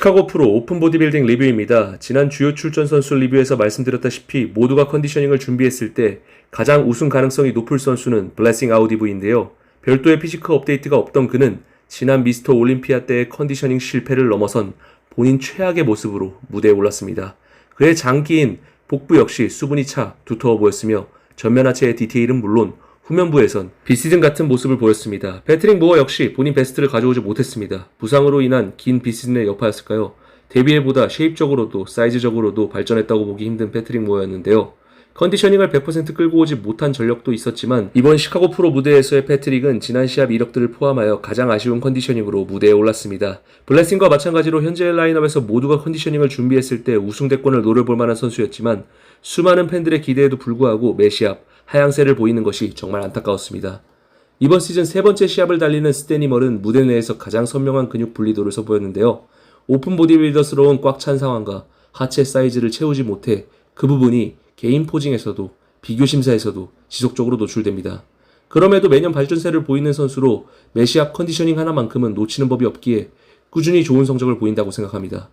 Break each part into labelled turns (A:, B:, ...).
A: 시카고 프로 오픈 보디빌딩 리뷰입니다. 지난 주요 출전 선수 리뷰에서 말씀드렸다시피 모두가 컨디셔닝을 준비했을 때 가장 우승 가능성이 높을 선수는 블레싱 아우디브인데요. 별도의 피지컬 업데이트가 없던 그는 지난 미스터 올림피아 때의 컨디셔닝 실패를 넘어선 본인 최악의 모습으로 무대에 올랐습니다. 그의 장기인 복부 역시 수분이 차 두터워 보였으며 전면 하체의 디테일은 물론 후면부에선 비시즌 같은 모습을 보였습니다. 패트릭 모어 역시 본인 베스트를 가져오지 못했습니다. 부상으로 인한 긴 비시즌의 여파였을까요? 데뷔해보다 쉐입적으로도 사이즈적으로도 발전했다고 보기 힘든 패트릭 모어였는데요. 컨디셔닝을 100% 끌고 오지 못한 전력도 있었지만 이번 시카고 프로 무대에서의 패트릭은 지난 시합 이력들을 포함하여 가장 아쉬운 컨디셔닝으로 무대에 올랐습니다. 블레싱과 마찬가지로 현재의 라인업에서 모두가 컨디셔닝을 준비했을 때 우승 대권을 노려볼 만한 선수였지만 수많은 팬들의 기대에도 불구하고 매 시합 하향세를 보이는 것이 정말 안타까웠습니다. 이번 시즌 세 번째 시합을 달리는 스테니멀은 무대 내에서 가장 선명한 근육 분리도를 선보였는데요. 오픈 보디빌더스러운 꽉 찬 상황과 하체 사이즈를 채우지 못해 그 부분이 개인 포징에서도 비교 심사에서도 지속적으로 노출됩니다. 그럼에도 매년 발전세를 보이는 선수로 매 시합 컨디셔닝 하나만큼은 놓치는 법이 없기에 꾸준히 좋은 성적을 보인다고 생각합니다.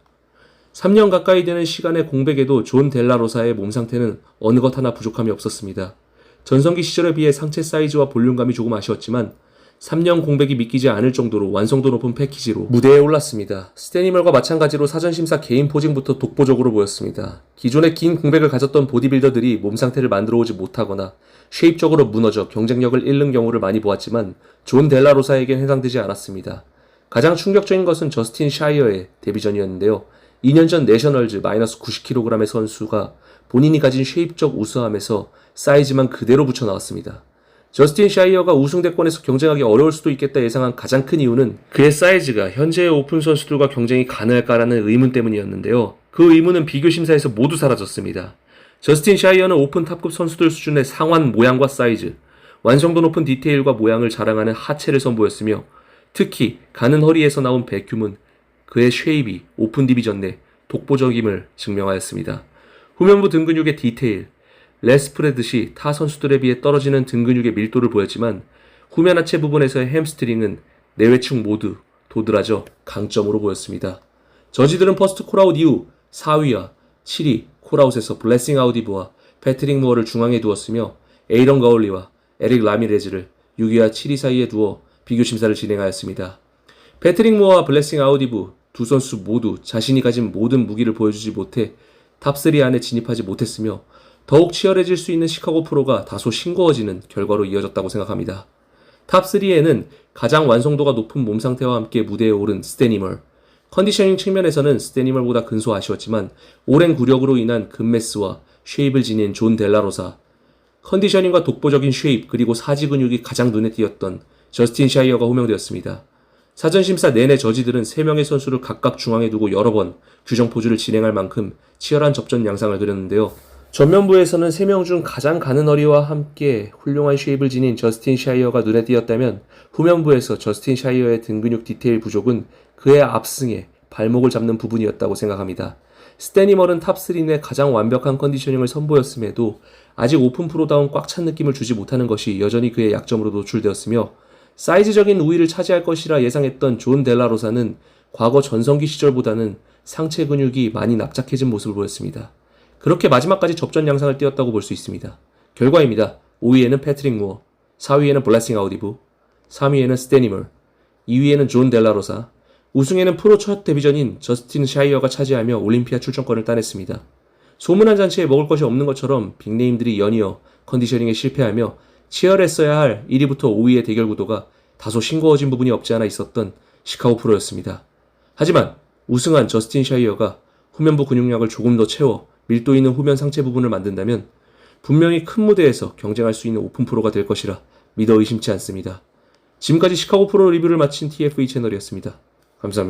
A: 3년 가까이 되는 시간의 공백에도 존 델라로사의 몸 상태는 어느 것 하나 부족함이 없었습니다. 전성기 시절에 비해 상체 사이즈와 볼륨감이 조금 아쉬웠지만 3년 공백이 믿기지 않을 정도로 완성도 높은 패키지로 무대에 올랐습니다. 스테니멀과 마찬가지로 사전심사 개인 포징부터 독보적으로 보였습니다. 기존에 긴 공백을 가졌던 보디빌더들이 몸 상태를 만들어 오지 못하거나 쉐입적으로 무너져 경쟁력을 잃는 경우를 많이 보았지만 존 델라로사에겐 해당되지 않았습니다. 가장 충격적인 것은 저스틴 샤이어의 데뷔전이었는데요. 2년 전 내셔널즈 마이너스 90kg의 선수가 본인이 가진 쉐입적 우수함에서 사이즈만 그대로 붙여 나왔습니다. 저스틴 샤이어가 우승 대권에서 경쟁하기 어려울 수도 있겠다 예상한 가장 큰 이유는 그의 사이즈가 현재의 오픈 선수들과 경쟁이 가능할까라는 의문 때문이었는데요. 그 의문은 비교 심사에서 모두 사라졌습니다. 저스틴 샤이어는 오픈 탑급 선수들 수준의 상완 모양과 사이즈, 완성도 높은 디테일과 모양을 자랑하는 하체를 선보였으며 특히 가는 허리에서 나온 백큐은 그의 쉐입이 오픈 디비전 내 독보적임을 증명하였습니다. 후면부 등 근육의 디테일, 레스프레듯이 타 선수들에 비해 떨어지는 등 근육의 밀도를 보였지만 후면 하체 부분에서의 햄스트링은 내외축 모두 도드라져 강점으로 보였습니다. 저지들은 퍼스트 콜아웃 이후 4위와 7위 콜아웃에서 블레싱 아우디브와 패트릭 무어를 중앙에 두었으며 에이런 거울리와 에릭 라미레즈를 6위와 7위 사이에 두어 비교 심사를 진행하였습니다. 패트릭 무어와 블레싱 아우디브 두 선수 모두 자신이 가진 모든 무기를 보여주지 못해 탑3 안에 진입하지 못했으며 더욱 치열해질 수 있는 시카고 프로가 다소 싱거워지는 결과로 이어졌다고 생각합니다. 탑3에는 가장 완성도가 높은 몸 상태와 함께 무대에 오른 스테니멀, 컨디셔닝 측면에서는 스테니멀보다 근소 아쉬웠지만 오랜 구력으로 인한 근매스와 쉐입을 지닌 존 델라로사, 컨디셔닝과 독보적인 쉐입 그리고 사지 근육이 가장 눈에 띄었던 저스틴 샤이어가 호명되었습니다. 사전 심사 내내 저지들은 3명의 선수를 각각 중앙에 두고 여러 번 규정 포즈를 진행할 만큼 치열한 접전 양상을 그렸는데요. 전면부에서는 3명 중 가장 가는 허리와 함께 훌륭한 쉐입을 지닌 저스틴 샤이어가 눈에 띄었다면 후면부에서 저스틴 샤이어의 등 근육 디테일 부족은 그의 압승에 발목을 잡는 부분이었다고 생각합니다. 스테니멀은 탑3 내 가장 완벽한 컨디셔닝을 선보였음에도 아직 오픈 프로다운 꽉 찬 느낌을 주지 못하는 것이 여전히 그의 약점으로 노출되었으며 사이즈적인 우위를 차지할 것이라 예상했던 존 델라로사는 과거 전성기 시절보다는 상체 근육이 많이 납작해진 모습을 보였습니다. 그렇게 마지막까지 접전 양상을 띄었다고 볼 수 있습니다. 결과입니다. 5위에는 패트릭 무어, 4위에는 블레싱 아우디브, 3위에는 스테니멀, 2위에는 존 델라로사, 우승에는 프로 첫 데뷔전인 저스틴 샤이어가 차지하며 올림피아 출전권을 따냈습니다. 소문난 잔치에 먹을 것이 없는 것처럼 빅네임들이 연이어 컨디셔닝에 실패하며 치열했어야 할 1위부터 5위의 대결 구도가 다소 싱거워진 부분이 없지 않아 있었던 시카고 프로였습니다. 하지만 우승한 저스틴 샤이어가 후면부 근육량을 조금 더 채워 밀도 있는 후면 상체 부분을 만든다면 분명히 큰 무대에서 경쟁할 수 있는 오픈 프로가 될 것이라 믿어 의심치 않습니다. 지금까지 시카고 프로 리뷰를 마친 TFE 채널이었습니다. 감사합니다.